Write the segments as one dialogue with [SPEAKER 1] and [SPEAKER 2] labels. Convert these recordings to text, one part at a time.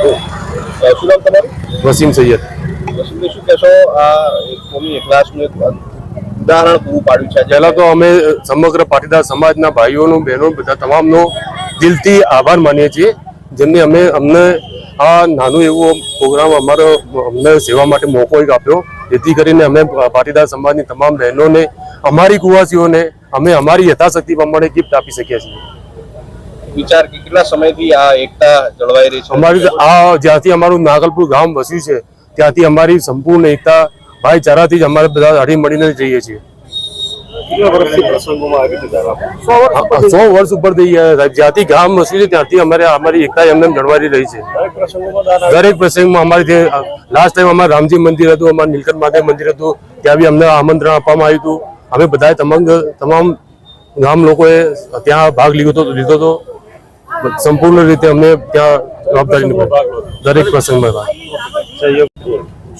[SPEAKER 1] શું નામ તમારું?
[SPEAKER 2] વસીમ સૈયદ.
[SPEAKER 1] વસીમ શું કહેશો? આ એક કોમી એકલાસનું એક ઉદાહરણ પૂરું પાડ્યું છે.
[SPEAKER 2] પહેલાં તો અમે સમગ્ર પાટીદાર સમાજના ભાઈઓનું બહેનો બધા તમામનો દિલથી આભાર માનીએ છીએ. જેમને અમે અમને આ નાનું એવું પ્રોગ્રામ અમારો અમને સેવા માટે મોકો એક આપ્યો. જેથી કરીને અમે પાટીદાર સમાજની તમામ બહેનોને અમારી કુવાસીઓને અમે અમારી યથાશક્તિ પ્રમાણે ગિફ્ટ આપી શકીએ છીએ.
[SPEAKER 1] વિચાર કે કેટલા સમયથી આ એકતા જળવાઈ રહી છે?
[SPEAKER 2] અમારી આ જ્યાંથી અમારું નાગલપુર ગામ વસ્યું છે ત્યાંથી અમારી સંપૂર્ણ એકતા ભાઈચારાથી જ અમારે બધા હળી મળીને જ રહીએ છીએ. સો વર્ષ ઉપર થઈ ગયા જ્યાંથી ગામ વસ્યું છે ત્યાંથી અમારે અમારી એકતા એમને એમ જળવાઈ રહી છે.
[SPEAKER 1] દરેક
[SPEAKER 2] દરેક પ્રસંગમાં અમારે જે લાસ્ટ ટાઈમ અમારે રામજી મંદિર હતું અમારે નીલકંઠ મહાદેવ મંદિર હતું ત્યાં બી અમને આમંત્રણ આપવામાં આવ્યું હતું. અમે બધાએ તમામ તમામ ગામ લોકોએ ત્યાં ભાગ લીધો હતો લીધો હતો સંપૂર્ણ રીતે અમને ત્યાં જવાબદારી નિભાવી દરેક પ્રસંગમાં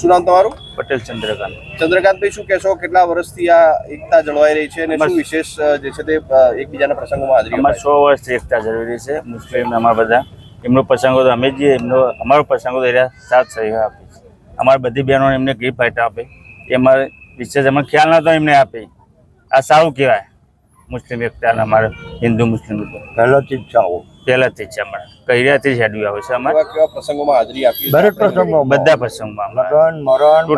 [SPEAKER 1] શું નામ તમારું?
[SPEAKER 3] પટેલ ચંદ્રકાંત.
[SPEAKER 1] ચંદ્રકાંતભાઈ શું કહેશો કેટલા વર્ષથી આ એકતા જળવાઈ રહી છે અને શું વિશેષ જે છે તે એકબીજાના પ્રસંગોમાં હાજરી
[SPEAKER 3] અમારે સો વર્ષથી એકતા જરૂરી છે. મુસ્લિમ અમારા બધા. એમનો પ્રસંગો તો અમે જઈએ એમનો અમારો પ્રસંગો તો એના સાથ સહયોગ આપે છે. અમારી બધી બહેનોને એમને ગિફ્ટ આઈટમ આપે. એ અમારે વિશેષ અમને ખ્યાલ નતો એમને આપે. આ સારું કહેવાય. મુસ્લિમ એકતાના અમારે હિન્દુ મુસ્લિમ
[SPEAKER 4] પહેલાથી જ ચાવો
[SPEAKER 3] પહેલાથી જ છે અમારે. કૈરિયાથી જ હેડવી આવે છે અમારે.
[SPEAKER 1] કેવા પ્રસંગોમાં હાજરી આપી
[SPEAKER 4] દરેક
[SPEAKER 3] બધા પ્રસંગમાં
[SPEAKER 4] મરણ
[SPEAKER 3] મરણ